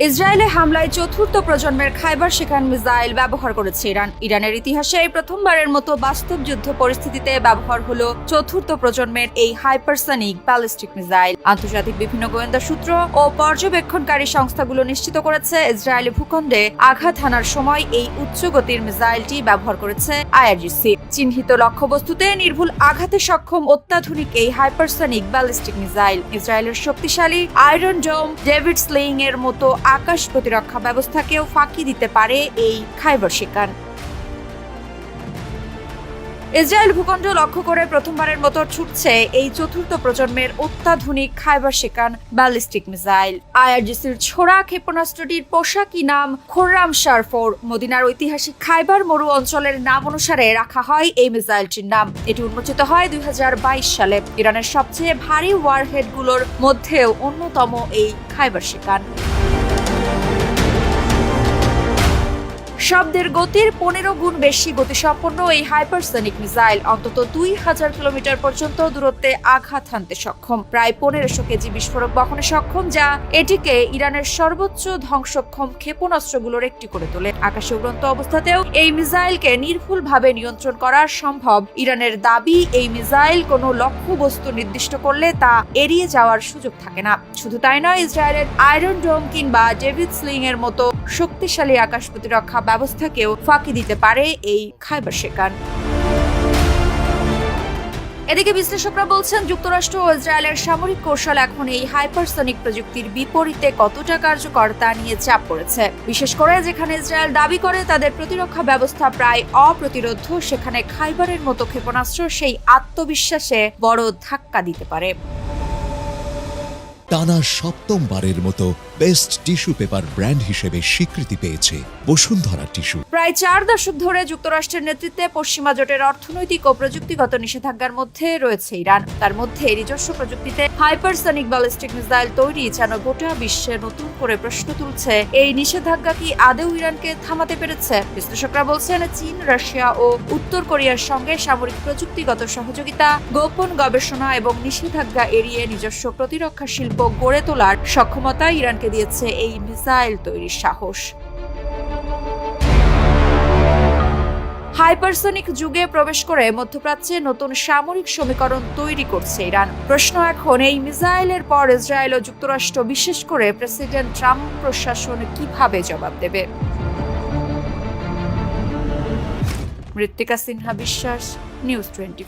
ইসরায়েলে হামলায় চতুর্থ প্রজন্মের খাইবার শিখান মিসাইল ব্যবহার করেছে ইরান। ইরানের ইতিহাসে এই প্রথমবারের মতো বাস্তব যুদ্ধ পরিস্থিতিতে ব্যবহার হলো চতুর্থ প্রজন্মের এই হাইপারসনিক ব্যালিস্টিক মিসাইল। আন্তর্জাতিক বিভিন্ন গোয়েন্দা সূত্র ও পর্যবেক্ষণকারী সংস্থাগুলো নিশ্চিত করেছে, ইসরায়েলি ভূখণ্ডে আঘাত হানার সময় এই উচ্চ গতির মিসাইলটি ব্যবহার করেছে আইআরজিসি। চিহ্নিত লক্ষ্যবস্তুতে নির্ভুল আঘাতে সক্ষম অত্যাধুনিক এই হাইপারসনিক ব্যালিস্টিক মিসাইল। ইসরায়েলের শক্তিশালী আয়রন ডোম ডেভিড স্লিং এর মতো আকাশ প্রতিরক্ষা ব্যবস্থাকেও ফাঁকি দিতে পারে এই খাইবার শিকান ইসরায়েল ভূখণ্ড লক্ষ্য করে প্রথমবারের মতো ছুটছে এই চতুর্থ প্রজন্মের অত্যাধুনিক খাইবার শিকান ব্যালিস্টিক মিসাইল। আইআরজিসির ছোড়া ক্ষেপণাস্ত্রটির পোশাকি নাম খোররাম শারফোর। মদিনার ঐতিহাসিক খাইবার মরু অঞ্চলের নাম অনুসারে রাখা হয় এই মিসাইলটির নাম। এটি উন্মোচিত হয় দুই হাজার বাইশ সালে। ইরানের সবচেয়ে ভারী ওয়ারহেডগুলোর মধ্যেও অন্যতম এই খাইবার শিকান শব্দের গতির পনেরো গুণ বেশি গতিসম্পন্ন এই হাইপারসনিক মিসাইল। অন্তত দুই হাজার কিলোমিটার পর্যন্ত দূরত্বে আঘাত হানতে সক্ষম। প্রায় পনেরোশো কেজি বিস্ফোরক বহনে সক্ষম, যা এটিকে ইরানের সর্বোচ্চ ধ্বংসক্ষম ক্ষেপণাস্ত্রগুলোর একটি করে তোলে। আকাশে উড়ন্ত অবস্থাতেও এই মিসাইলকে নির্ভুলভাবে নিয়ন্ত্রণ করা সম্ভব। ইরানের দাবি, এই মিসাইল কোনো লক্ষ্যবস্তু নির্দিষ্ট করলে তা এড়িয়ে যাওয়ার সুযোগ থাকে না। শুধু তাই নয়, ইসরায়েলের আয়রন ডোম কিংবা ডেভিড স্লিং এর মতো শক্তিশালী আকাশ প্রতিরক্ষা ব্যবস্থাকেও ফাঁকি দিতে পারে এই খাইবার শেকান এদিকে বিশ্লেষকরা বলছেন, যুক্তরাষ্ট্র ও ইসরায়েলের সামরিক কৌশল এখন এই হাইপারসনিক প্রযুক্তির বিপরীতে কতটা কার্যকর তা নিয়ে চাপ পড়েছে। বিশেষ করে যেখানে ইসরায়েল দাবি করে, তাদের প্রতিরক্ষা ব্যবস্থা প্রায় অপ্রতিরোধ সেখানে খাইবারের মতো ক্ষেপণাস্ত্র সেই আত্মবিশ্বাসে বড় ধাক্কা দিতে পারে। টানা সপ্তমবারের মতো বেস্ট টিস্যু পেপার ব্র্যান্ড হিসেবে স্বীকৃতি পেয়েছে বসুন্ধরা টিস্যু প্রায় চার দশক ধরে যুক্তরাষ্ট্রের নেতৃত্বে পশ্চিমা জোটের অর্থনৈতিক ও প্রযুক্তিগত নিষেধাজ্ঞার মধ্যে রয়েছে ইরান। তার মধ্যে নিজস্ব প্রযুক্তিতে হাইপারসনিক ব্যালিস্টিক মিসাইল তৈরি, যেন গোটা বিশ্বে নতুন করে প্রশ্ন তুলছে, এই নিষেধাজ্ঞা কি আদেও ইরানকে থামাতে পেরেছে? বিশ্লেষকরা বলছেন, চীন, রাশিয়া ও উত্তর কোরিয়ার সঙ্গে সামরিক প্রযুক্তিগত সহযোগিতা, গোপন গবেষণা এবং নিষেধাজ্ঞা এড়িয়ে নিজস্ব প্রতিরক্ষা শিল্প গড়ে তোলার সক্ষমতা ইরানকে দিয়েছে এই মিসাইল তৈরির সাহস। হাইপারসনিক যুগে প্রবেশ করে মধ্যপ্রাচ্যে নতুন সামরিক সমীকরণ তৈরি করছে ইরান। প্রশ্ন এখন, এই মিসাইলের পর ইসরায়েল ও যুক্তরাষ্ট্র বিশেষ করে প্রেসিডেন্ট ট্রাম্প প্রশাসন কীভাবে জবাব দেবে? মৃত্তিকা সিনহা বিশ্বাস, নিউজ টোয়েন্টি